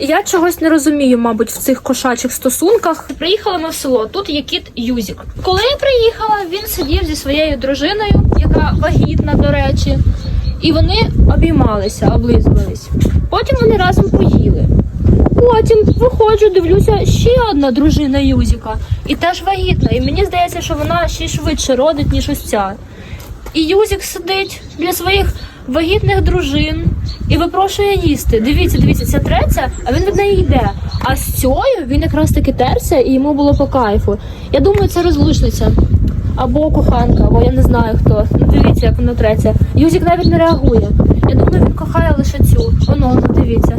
Я чогось не розумію, мабуть, в цих кошачих стосунках. Приїхали ми в село. Тут є кіт Юзік. Коли я приїхала, він сидів зі своєю дружиною, яка вагітна, до речі, і вони обіймалися, облизувались. Потім вони разом поїли. Потім виходжу, дивлюся, ще одна дружина Юзіка, і теж вагітна. І мені здається, що вона ще швидше родить, ніж ось ця. І Юзік сидить для своїх вагітних дружин і випрошує їсти. Дивіться, дивіться, ця третя, а він від неї йде. А з цією він якраз таки терся, і йому було по кайфу. Я думаю, це розлучниця. Або коханка, або я не знаю хто. Ну дивіться, як вона треться. Юзік навіть не реагує. Я думаю, він кохає лише цю. Воно, ну дивіться.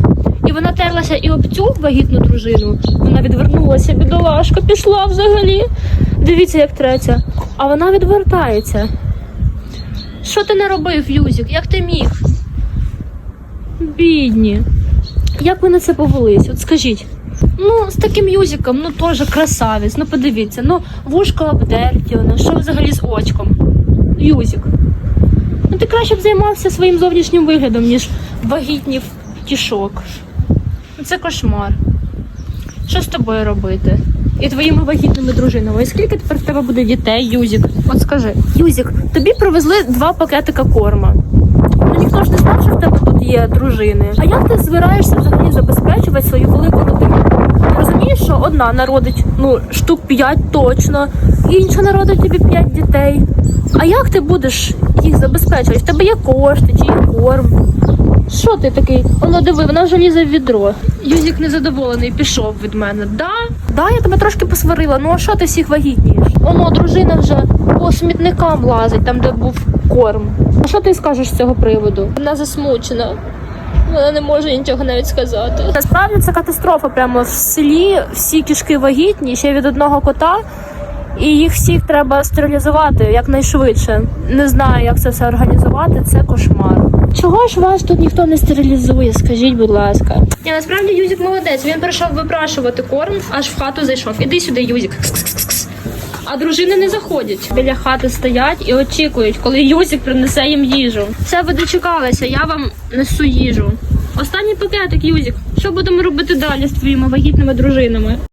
І вона терлася і об цю вагітну дружину. Вона відвернулася, бідолашка, пішла взагалі. Дивіться, як треться. А вона відвертається. Що ти не робив, Юзік? Як ти міг? Бідні. Як ви на це повелись? От скажіть. Ну, з таким юзиком, ну теж красавець. Ну подивіться, ну вушко обдерті, ну що взагалі з очком? Юзик. Ну ти краще б займався своїм зовнішнім виглядом, ніж вагітнів тішок. Ну, Це кошмар. Що з тобою робити? І твоїми вагітними дружинами. І скільки тепер в тебе буде дітей, Юзік? От скажи, Юзік, тобі привезли два пакетика корма. Ну ніхто ж не знав, є дружини. А як ти збираєшся взагалі забезпечувати свою велику родину? Розумієш, що одна народить ну штук п'ять точно, інша народить тобі п'ять дітей. А як ти будеш їх забезпечувати? В тебе є кошти чи є корм? Що ти такий? Воно диви, вона вже лізе в відро. Юзік незадоволений, пішов від мене. Да? Да, я тебе трошки посварила. Ну а що ти всіх вагітнієш? Воно дружина вже по смітникам лазить, там де був корм. Що ти скажеш з цього приводу? Вона засмучена. Вона не може нічого навіть сказати. Насправді це катастрофа. Прямо в селі всі кішки вагітні, ще від одного кота. І їх всіх треба стерилізувати якнайшвидше. Не знаю, як це все організувати. Це кошмар. Чого ж вас тут ніхто не стерилізує? Скажіть, будь ласка. Ні, насправді Юзік молодець. Він прийшов випрашувати корм, аж в хату зайшов. Іди сюди, Юзік. Кс-кс-кс-кс. А дружини не заходять. Біля хати стоять і очікують, коли Юзік принесе їм їжу. Все, ви дочекалися, я вам несу їжу. Останній пакетик, Юзік. Що будемо робити далі з твоїми вагітними дружинами?